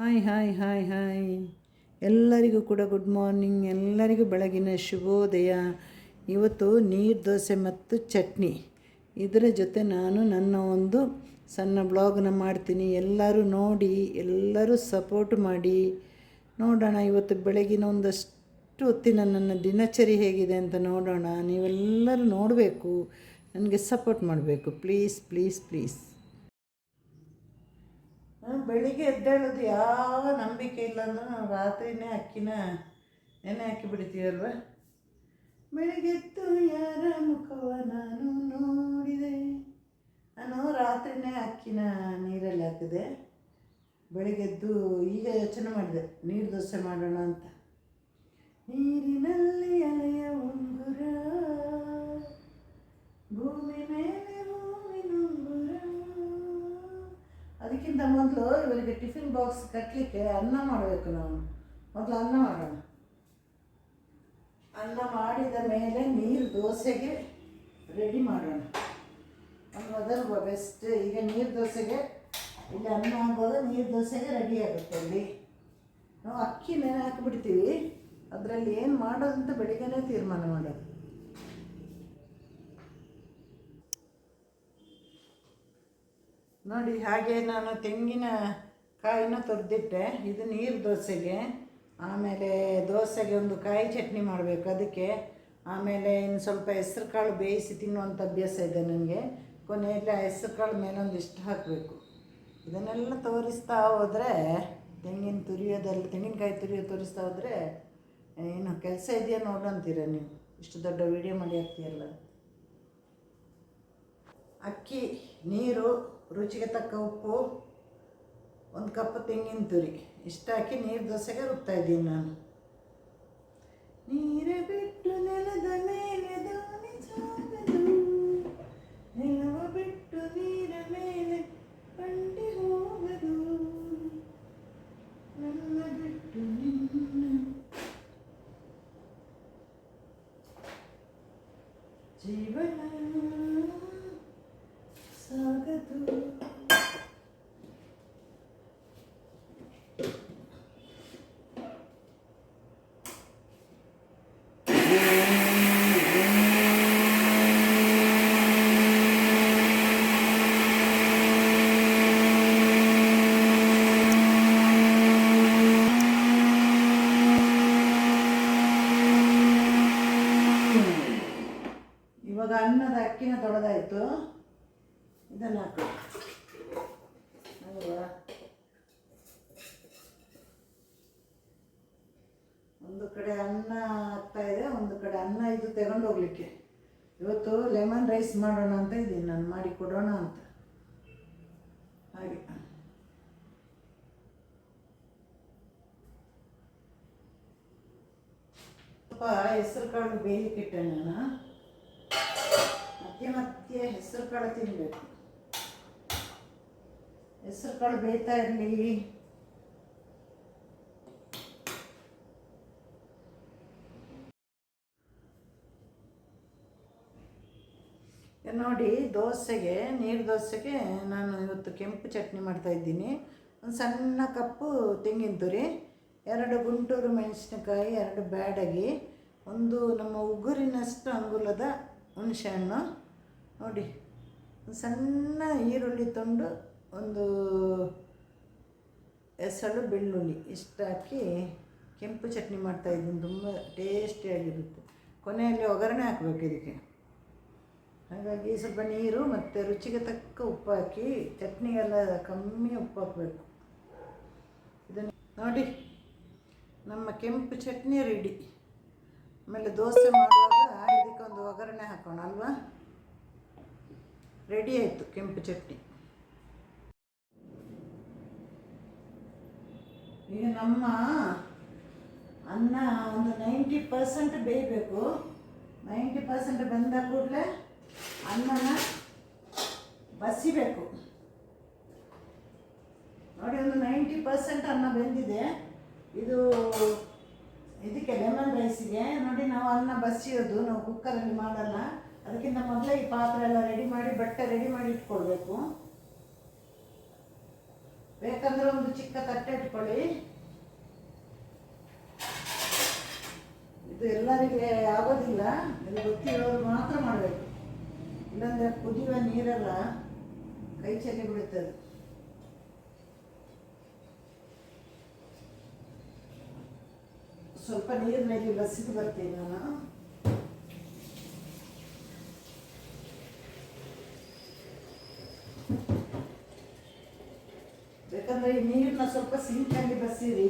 Hi hi hi hi ಎಲ್ಲರಿಗೂ ಕೂಡ good morning ಎಲ್ಲರಿಗೂ ಬೆಳಗಿನ ಶುಭೋದಯ. ಇವತ್ತು ನೀರು ದೋಸೆ ಮತ್ತು ಚಟ್ನಿ. ಇದರ ಜೊತೆ ನಾನು ನನ್ನ ಒಂದು ಸಣ್ಣ ಬ್ಲಾಗ್ನ ಮಾಡ್ತೀನಿ. ಎಲ್ಲರೂ ನೋಡಿ, ಎಲ್ಲರೂ ಸಪೋರ್ಟ್ ಮಾಡಿ. ನೋಡೋಣ, ಇವತ್ತು ಬೆಳಗಿನ ಒಂದಷ್ಟು ಹೊತ್ತಿನ ನನ್ನ ದಿನಚರಿ ಹೇಗಿದೆ ಅಂತ ನೋಡೋಣ. ನೀವೆಲ್ಲರೂ ನೋಡಬೇಕು. ನನಗೆ ಸಪೋರ್ಟ್ ಮಾಡಬೇಕು. ಪ್ಲೀಸ್ ಪ್ಲೀಸ್ ಪ್ಲೀಸ್ ಬೆಳಿಗ್ಗೆ ಎದ್ದೇಳೋದು ಯಾವ ನಂಬಿಕೆ ಇಲ್ಲ ಅಂದ್ರೆ ನಾವು ರಾತ್ರಿನೇ ಅಕ್ಕಿನ ನೆನೆ ಹಾಕಿ ಬಿಡ್ತೀವಲ್ವ ಬೆಳಿಗ್ಗೆ ಎದ್ದು ಯಾರ ಮುಖವ ನಾನು ನೋಡಿದೆ. ನಾನು ರಾತ್ರಿನೇ ಅಕ್ಕಿನ ನೀರಲ್ಲಿ ಹಾಕಿದೆ. ಬೆಳಿಗ್ಗೆದ್ದು ಈಗ ಯೋಚನೆ ಮಾಡಿದೆ, ನೀರು ದೋಸೆ ಮಾಡೋಣ ಅಂತ. ನೀರಿನಲ್ಲಿ ಬಾಕ್ಸ್ ಕಟ್ಟಲಿಕ್ಕೆ ಅನ್ನ ಮಾಡಬೇಕು ನಾವು. ಮೊದಲು ಅನ್ನ ಮಾಡೋಣ. ಅನ್ನ ಮಾಡಿದ ಮೇಲೆ ನೀರು ದೋಸೆಗೆ ರೆಡಿ ಮಾಡೋಣ. ಮೊದಲು ಬೆಸ್ಟ್ ಈಗ ನೀರು ದೋಸೆಗೆ, ಇಲ್ಲಿ ಅನ್ನ ಹಾಕೋದು ನೀರು ದೋಸೆಗೆ ರೆಡಿ ಆಗುತ್ತೆ ಅಲ್ಲಿ ನಾವು ಅಕ್ಕಿ ನೆನೆ ಹಾಕಿಬಿಡ್ತೀವಿ. ಅದರಲ್ಲಿ ಏನು ಮಾಡೋದಂತ ಬೆಳಿಗ್ಗೆನೇ ತೀರ್ಮಾನ ಮಾಡೋದು. ನೋಡಿ, ಹಾಗೆ ನಾನು ತೆಂಗಿನ ಕಾಯಿನ ತುರಿದಿಟ್ಟೆ ಇದು ನೀರು ದೋಸೆಗೆ. ಆಮೇಲೆ ದೋಸೆಗೆ ಒಂದು ಕಾಯಿ ಚಟ್ನಿ ಮಾಡಬೇಕು ಅದಕ್ಕೆ. ಆಮೇಲೆ ಇನ್ನು ಸ್ವಲ್ಪ ಹೆಸ್ರು ಕಾಳು ಬೇಯಿಸಿ ತಿನ್ನುವಂಥ ಅಭ್ಯಾಸ ಇದೆ ನನಗೆ. ಕೊನೆಯಲ್ಲಿ ಆ ಹೆಸ್ರು ಕಾಳು ಮೇಲೊಂದಿಷ್ಟು ಹಾಕಬೇಕು. ಇದನ್ನೆಲ್ಲ ತೋರಿಸ್ತಾ ಹೋದರೆ, ತೆಂಗಿನ ತುರಿಯೋದಲ್ಲಿ ತೆಂಗಿನಕಾಯಿ ತುರಿಯೋ ತೋರಿಸ್ತಾ ಹೋದರೆ, ಏನು ಕೆಲಸ ಇದೆಯಾ ನೋಡಂತೀರ ನೀವು? ಇಷ್ಟು ದೊಡ್ಡ ವಿಡಿಯೋ ಮಾಡಿ ಹಾಕ್ತೀಯಲ್ಲ. ಅಕ್ಕಿ, ನೀರು, ರುಚಿಗೆ ತಕ್ಕ ಉಪ್ಪು ಒಂದು ಕಪ್ ತೆಂಗಿನ ತುರಿ. ಇಷ್ಟು ಹಾಕಿ ನೀರು ದೋಸೆಗೆ ರುಬ್ತಾ ಇದ್ದೀನಿ ನಾನು. ನೀರು ಬಿಟ್ಟು ನೆಲದ ಮೇಲೆ ದೋಣಿ ಸಾಗದು ನೆಲವ ಬಿಟ್ಟು ನೀರ ಮೇಲೆ ಬಂಡಿ ಹೋಗದು ನನ್ನ ಬಿಟ್ಟು ನಿನ್ನ ಜೀವನ ಸಾಗದು ಇವಾಗ ಅನ್ನದ ಅಕ್ಕಿನ ತೊಳೆದಾಯ್ತು. ಇದನ್ನು ಹಾಕು. ಒಂದು ಕಡೆ ಅನ್ನ ಆಗ್ತಾ ಇದೆ, ಒಂದು ಕಡೆ ಅನ್ನ ಇದು ತಗೊಂಡು ಹೋಗ್ಲಿಕ್ಕೆ. ಇವತ್ತು ಲೆಮನ್ ರೈಸ್ ಮಾಡೋಣ ಅಂತ ಇದ್ದೀನಿ ನಾನು ಮಾಡಿ ಕೊಡೋಣ ಅಂತ. ಹಾಗೆ. ಸ್ವಲ್ಪ ಹೆಸರು ಕಾಳು ಬೇಯಲಿಕ್ಕೆ ನಾನು. ಮಧ್ಯೆ ಮತ್ತೆ ಹೆಸರು ಕಾಳು ತಿನ್ನಬೇಕು ಹೆಸರು ಕಾಳು ಬೇಯ್ತಾ ಇರಲಿ. ನೋಡಿ ದೋಸೆಗೆ, ನೀರು ದೋಸೆಗೆ ನಾನು ಇವತ್ತು ಕೆಂಪು ಚಟ್ನಿ ಮಾಡ್ತಾ ಇದ್ದೀನಿ. ಒಂದು ಸಣ್ಣ ಕಪ್ಪು ತೆಂಗಿನ ತುರಿ, ಎರಡು ಗುಂಟೂರು ಮೆಣಸಿನಕಾಯಿ, ಎರಡು ಬ್ಯಾಡಗಿ, ಒಂದು ನಮ್ಮ ಉಗುರಿನಷ್ಟು ಅಂಗುಲದ ಹುಣಸೆಹಣ್ಣು ನೋಡಿ, ಒಂದು ಸಣ್ಣ ಈರುಳ್ಳಿ ತೊಂಡು ಒಂದು ಎಸಳು ಬೆಳ್ಳುಳ್ಳಿ. ಇಷ್ಟು ಹಾಕಿ ಕೆಂಪು ಚಟ್ನಿ ಮಾಡ್ತಾ ಇದ್ದೀನಿ. ತುಂಬ ಟೇಸ್ಟಿಯಾಗಿರುತ್ತೆ ಕೊನೆಯಲ್ಲಿ ಒಗ್ಗರಣೆ ಹಾಕಬೇಕು ಇದಕ್ಕೆ. ಹಾಗಾಗಿ ಸ್ವಲ್ಪ ನೀರು ಮತ್ತು ರುಚಿಗೆ ತಕ್ಕ ಉಪ್ಪು ಹಾಕಿ ಚಟ್ನಿಗೆಲ್ಲ ಕಮ್ಮಿ ಉಪ್ಪು ಹಾಕಬೇಕು. ಇದನ್ನು ನೋಡಿ, ನಮ್ಮ ಕೆಂಪು ಚಟ್ನಿ ರೆಡಿ ಆಮೇಲೆ ದೋಸೆ ಮಾಡುವಾಗ ಇದಕ್ಕೊಂದು ಒಗ್ಗರಣೆ ಹಾಕೋಣ ಅಲ್ವಾ? ರೆಡಿ ಆಯಿತು ಕೆಂಪು ಚಟ್ನಿ. ಈಗ ನಮ್ಮ ಅನ್ನ ಒಂದು ನೈಂಟಿ ಪರ್ಸೆಂಟ್ ಬೇಯಬೇಕು. ನೈಂಟಿ ಪರ್ಸೆಂಟ್ ಬಂದ ಕೂಡಲೇ ಅನ್ನನ ಬಸಿಬೇಕು. ನೋಡಿ ಒಂದು ನೈಂಟಿ ಪರ್ಸೆಂಟ್ ಅನ್ನ ಬೆಂದಿದೆ. ಇದು ಇದಕ್ಕೆ ಲೆಮನ್ ರೈಸಿಗೆ ನೋಡಿ ನಾವು ಅನ್ನ ಬಸಿಯೋದು, ನಾವು ಕುಕ್ಕರಲ್ಲಿ ಮಾಡಲ್ಲ. ಅದಕ್ಕಿಂತ ಮೊದಲೇ ಈ ಪಾತ್ರೆ ಎಲ್ಲ ರೆಡಿ ಮಾಡಿ, ಬಟ್ಟೆ ರೆಡಿ ಮಾಡಿ ಇಟ್ಕೊಳ್ಬೇಕು ಬೇಕಂದ್ರೆ ಒಂದು ಚಿಕ್ಕ ತಟ್ಟೆ ಇಟ್ಕೊಳ್ಳಿ. ಇದು ಎಲ್ಲರಿಗೆ ಆಗೋದಿಲ್ಲ ಇದು ಗೊತ್ತಿರೋರು ಮಾತ್ರ ಮಾಡಬೇಕು. ಇಲ್ಲಾಂದ್ರೆ ಕುದಿಯುವ ನೀರೆಲ್ಲ ಕೈ ಚೆಲ್ಲಿ ಬಿಡುತ್ತದೆ ಸ್ವಲ್ಪ ನೀರಿನಲ್ಲಿ ಬಸಿದು ಬರ್ತೀನಿ ನಾನು ಬೇಕಂದ್ರೆ ಈ ನೀರನ್ನ ಸ್ವಲ್ಪ ಸಿಂಕಲ್ಲಿ ಬಸ್ಸಿರಿ.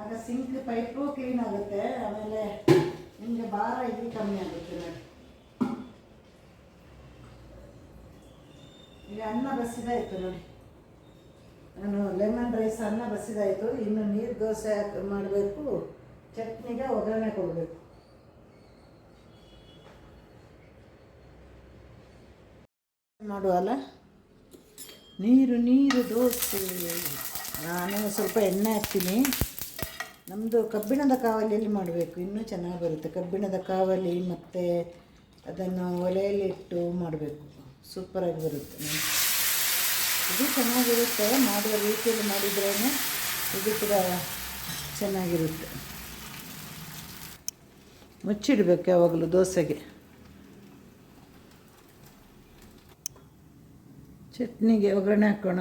ಆಗ ಸಿಂಕ್ ಪೈಪು ಕ್ಲೀನ್ ಆಗುತ್ತೆ. ಆಮೇಲೆ ನಿಮಗೆ ಭಾರ ಇದು ಕಮ್ಮಿ ಆಗುತ್ತೆ ನೋಡಿ. ಈಗ ಅನ್ನ ಬಸಿದಾಯಿತು ನೋಡಿ. ನಾನು ಲೆಮನ್ ರೈಸ್ ಅನ್ನ ಬಸಿದಾಯಿತು ಇನ್ನು ನೀರು ದೋಸೆ ಮಾಡಬೇಕು. ಚಟ್ನಿಗೆ ಒಗ್ಗರಣೆ ಕೊಡಬೇಕು ಮಾಡುವಲ್ಲ ನೀರು ನೀರು ದೋಸೆ. ನಾನು ಸ್ವಲ್ಪ ಎಣ್ಣೆ ಹಾಕ್ತೀನಿ. ನಮ್ಮದು ಕಬ್ಬಿಣದ ಕಾವಲಿಯಲ್ಲಿ ಮಾಡಬೇಕು. ಇನ್ನೂ ಚೆನ್ನಾಗಿ ಬರುತ್ತೆ. ಕಬ್ಬಿಣದ ಕಾವಲಿ ಮತ್ತು ಅದನ್ನು ಒಲೆಯಲ್ಲಿಟ್ಟು ಮಾಡಬೇಕು. ಸೂಪರಾಗಿ ಬರುತ್ತೆ. ಇದು ಚೆನ್ನಾಗಿರುತ್ತೆ. ಮಾಡುವ ರೀತಿಯಲ್ಲಿ ಮಾಡಿದ್ರೇ ಇದು ಕೂಡ ಚೆನ್ನಾಗಿರುತ್ತೆ. ಮುಚ್ಚಿಡಬೇಕು ಯಾವಾಗಲೂ ದೋಸೆಗೆ. ಚಟ್ನಿಗೆ ಒಗ್ಗರಣೆ ಹಾಕೋಣ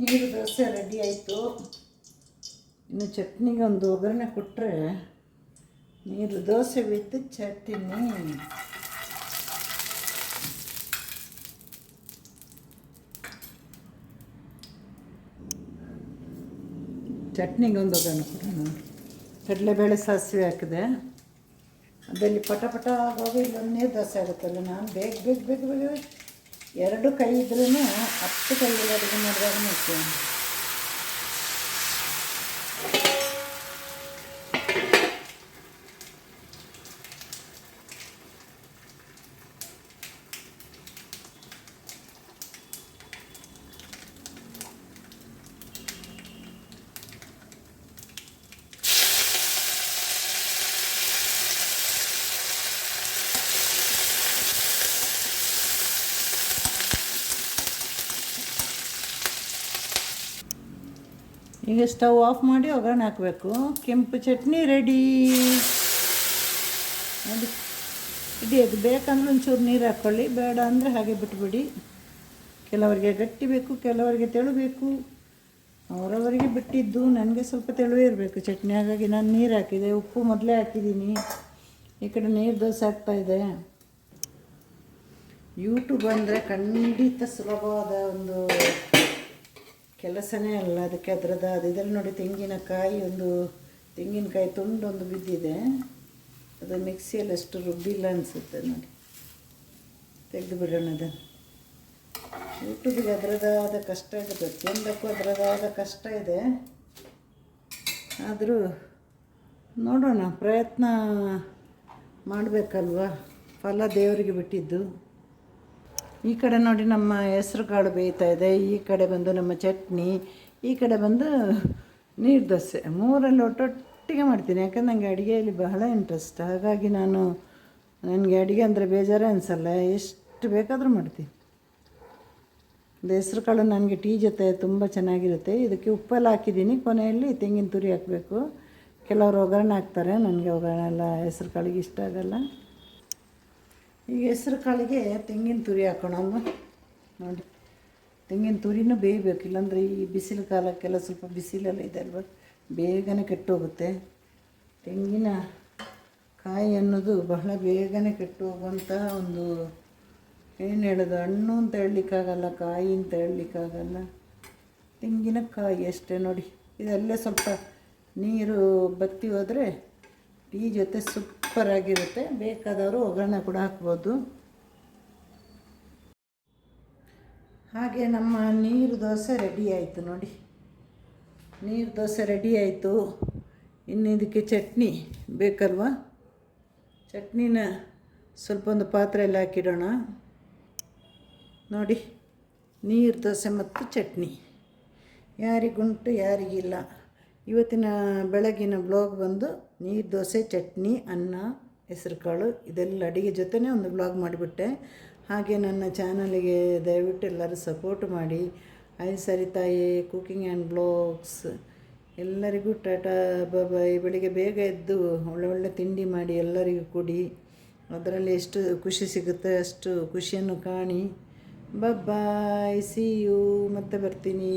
ನೀರು ದೋಸೆ ರೆಡಿ ಆಯಿತು. ಇನ್ನು ಚಟ್ನಿಗೆ ಒಂದು ಒಗ್ಗರಣೆ ಕೊಟ್ಟರೆ ನೀರು, ದೋಸೆ ಬಿತ್ತು ಚಟ್ನಿ. ಚಟ್ನಿಗೆ ಒಂದು ಒಗ್ಗರಣೆ ಕೊಡೋಣ. ಕಡಲೆಬೇಳೆ ಸಾಸಿವೆ ಹಾಕಿದೆ. ಅದರಲ್ಲಿ ಪಟ ಪಟ ಆಗುವಾಗ ಇಲ್ಲೊಂದು ದೋಸೆ ಆಗುತ್ತಲ್ಲ, ನಾನು ಬೇಗ ಬೇಗ ಬೇಗ ಬೇಗ ಎರಡು ಕೈ ಇದ್ರೂ ಹತ್ತು ಕೈಯಲ್ಲಿ ಅಡುಗೆ ಮಾಡಿದಾಗ ಮಾಡ್ತೀನಿ. ಈಗ ಸ್ಟವ್ ಆಫ್ ಮಾಡಿ ಒಗ್ಗರಣೆ ಹಾಕಬೇಕು. ಕೆಂಪು ಚಟ್ನಿ ರೆಡಿ. ಅದು ಇದು ಅದು ಬೇಕಂದ್ರೆ ಒಂಚೂರು ನೀರು ಹಾಕ್ಕೊಳ್ಳಿ ಬೇಡ ಅಂದರೆ ಹಾಗೆ ಬಿಟ್ಬಿಡಿ. ಕೆಲವರಿಗೆ ಗಟ್ಟಿ ಬೇಕು, ಕೆಲವರಿಗೆ ತೆಳು ಬೇಕು. ಅವರವರಿಗೆ ಬಿಟ್ಟಿದ್ದು ನನಗೆ ಸ್ವಲ್ಪ ತೆಳುವೇ ಇರಬೇಕು. ಚಟ್ನಿ ಹಾಗಾಗಿ ನಾನು ನೀರು ಹಾಕಿದೆ. ಉಪ್ಪು ಮೊದಲೇ ಹಾಕಿದ್ದೀನಿ. ಈ ಕಡೆ ನೀರು ದೋಸೆ ಇದೆ. ಯೂಟ್ಯೂಬ್ ಅಂದರೆ ಖಂಡಿತ ಸುಲಭವಾದ ಒಂದು ಕೆಲಸನೇ ಅಲ್ಲ, ಅದಕ್ಕೆ ಅದರದ ಅದು ಇದರಲ್ಲಿ ನೋಡಿ ತೆಂಗಿನಕಾಯಿ ಒಂದು ತೆಂಗಿನಕಾಯಿ ತುಂಡೊಂದು ಬಿದ್ದಿದೆ. ಅದು ಮಿಕ್ಸಿಯಲ್ಲಿ ಅಷ್ಟು ರುಬ್ಬಿಲ್ಲ ಅನಿಸುತ್ತೆ ನೋಡಿ. ತೆಗೆದು ಬಿಡೋಣ ಅದನ್ನು. ಯೂಟ್ಯೂಬಿಗೆ ಅದರದಾದ ಕಷ್ಟ ಇದೆ ಪ್ರತಿಯೊಂದಕ್ಕೂ ಅದರದಾದ ಕಷ್ಟ ಇದೆ. ಆದರೂ ನೋಡೋಣ, ಪ್ರಯತ್ನ ಮಾಡಬೇಕಲ್ವ? ಫಲ ದೇವರಿಗೆ ಬಿಟ್ಟಿದ್ದು. ಈ ಕಡೆ ನೋಡಿ ನಮ್ಮ ಹೆಸ್ರು ಕಾಳು ಬೇಯ್ತಾ ಇದೆ, ಈ ಕಡೆ ಬಂದು ನಮ್ಮ ಚಟ್ನಿ, ಈ ಕಡೆ ಬಂದು ನೀರು ದೋಸೆ. ಮೂರಲ್ಲಿ ಒಟ್ಟೊಟ್ಟಿಗೆ ಮಾಡ್ತೀನಿ, ಯಾಕಂದ್ರೆ ನನಗೆ ಅಡುಗೆಯಲ್ಲಿ ಬಹಳ ಇಂಟ್ರೆಸ್ಟ್ ಹಾಗಾಗಿ ನಾನು, ನನಗೆ ಅಡುಗೆ ಅಂದರೆ ಬೇಜಾರೇ ಅನಿಸಲ್ಲ, ಎಷ್ಟು ಬೇಕಾದರೂ ಮಾಡ್ತೀನಿ. ಇದು ಹೆಸ್ರು ಕಾಳು ನನಗೆ ಟೀ ಜೊತೆ ತುಂಬ ಚೆನ್ನಾಗಿರುತ್ತೆ. ಇದಕ್ಕೆ ಉಪ್ಪೆಲ್ಲ ಹಾಕಿದ್ದೀನಿ, ಕೊನೆಯಲ್ಲಿ ತೆಂಗಿನ ತುರಿ ಹಾಕಬೇಕು. ಕೆಲವರು ಒಗ್ಗರಣೆ ಹಾಕ್ತಾರೆ, ನನಗೆ ಒಗ್ಗರಣೆ ಎಲ್ಲ ಹೆಸ್ರು ಕಾಳಿಗೆ ಇಷ್ಟ ಆಗಲ್ಲ. ಈಗ ಹೆಸ್ರು ಕಾಳಿಗೆ ತೆಂಗಿನ ತುರಿ ಹಾಕೋಣ ಅಮ್ಮ. ನೋಡಿ, ತೆಂಗಿನ ತುರಿನೂ ಬೇಯಬೇಕು, ಇಲ್ಲಾಂದರೆ ಈ ಬಿಸಿಲು ಕಾಲಕ್ಕೆಲ್ಲ ಸ್ವಲ್ಪ ಬಿಸಿಲೆಲ್ಲ ಇದೆ ಅಲ್ವ, ಬೇಗನೆ ಕೆಟ್ಟೋಗುತ್ತೆ. ತೆಂಗಿನ ಕಾಯಿ ಅನ್ನೋದು ಬಹಳ ಬೇಗನೆ ಕೆಟ್ಟು ಹೋಗುವಂತಹ ಒಂದು ಏನು ಹೇಳೋದು, ಹಣ್ಣು ಅಂತ ಹೇಳಲಿಕ್ಕಾಗಲ್ಲ, ಕಾಯಿ ಅಂತ ಹೇಳಲಿಕ್ಕಾಗಲ್ಲ. ತೆಂಗಿನಕಾಯಿ ಅಷ್ಟೇ ನೋಡಿ, ಇದಲ್ಲೇ ಸ್ವಲ್ಪ ನೀರು ಬತ್ತಿ ಹೋದರೆ ಟೀ ಜೊತೆ ಸೂಪರಾಗಿರುತ್ತೆ ಬೇಕಾದವರು ಒಗ್ಗರಣೆ ಕೂಡ ಹಾಕ್ಬೋದು. ಹಾಗೆ ನಮ್ಮ ನೀರು ದೋಸೆ ರೆಡಿ ಆಯಿತು ನೋಡಿ. ನೀರು ದೋಸೆ ರೆಡಿ ಆಯಿತು. ಇನ್ನು ಇದಕ್ಕೆ ಚಟ್ನಿ ಬೇಕಲ್ವಾ? ಚಟ್ನಿನ ಸ್ವಲ್ಪ ಒಂದು ಪಾತ್ರೆಯಲ್ಲಿ ಹಾಕಿಡೋಣ. ನೋಡಿ, ನೀರು ದೋಸೆ ಮತ್ತು ಚಟ್ನಿ. ಯಾರಿಗುಂಟು ಯಾರಿಗಿಲ್ಲ ಇವತ್ತಿನ ಬೆಳಗಿನ ಬ್ಲಾಗ್ ಬಂದು ನೀರು, ದೋಸೆ, ಚಟ್ನಿ, ಅನ್ನ, ಹೆಸರುಕಾಳು, ಇದೆಲ್ಲ ಅಡುಗೆ ಜೊತೆನೇ ಒಂದು ಬ್ಲಾಗ್ ಮಾಡಿಬಿಟ್ಟೆ. ಹಾಗೆ ನನ್ನ ಚಾನಲಿಗೆ ದಯವಿಟ್ಟು ಎಲ್ಲರೂ ಸಪೋರ್ಟ್ ಮಾಡಿ. ಐ ಸರಿತಾಯಿ ಕುಕಿಂಗ್ ಆ್ಯಂಡ್ ಬ್ಲಾಗ್ಸ್ ಎಲ್ಲರಿಗೂ ಟಾಟಾ, ಬಾಯ್, ಬೆಳಿಗ್ಗೆ ಬೇಗ ಎದ್ದು ಒಳ್ಳೆ ಒಳ್ಳೆ ತಿಂಡಿ ಮಾಡಿ ಎಲ್ಲರಿಗೂ ಕೊಡಿ. ಅದರಲ್ಲಿ ಎಷ್ಟು ಖುಷಿ ಸಿಗುತ್ತೆ ಅಷ್ಟು ಖುಷಿಯನ್ನು ಕಾಣಿ. ಬಾಯ್ ಸಿ ಯು ಮತ್ತೆ ಬರ್ತೀನಿ.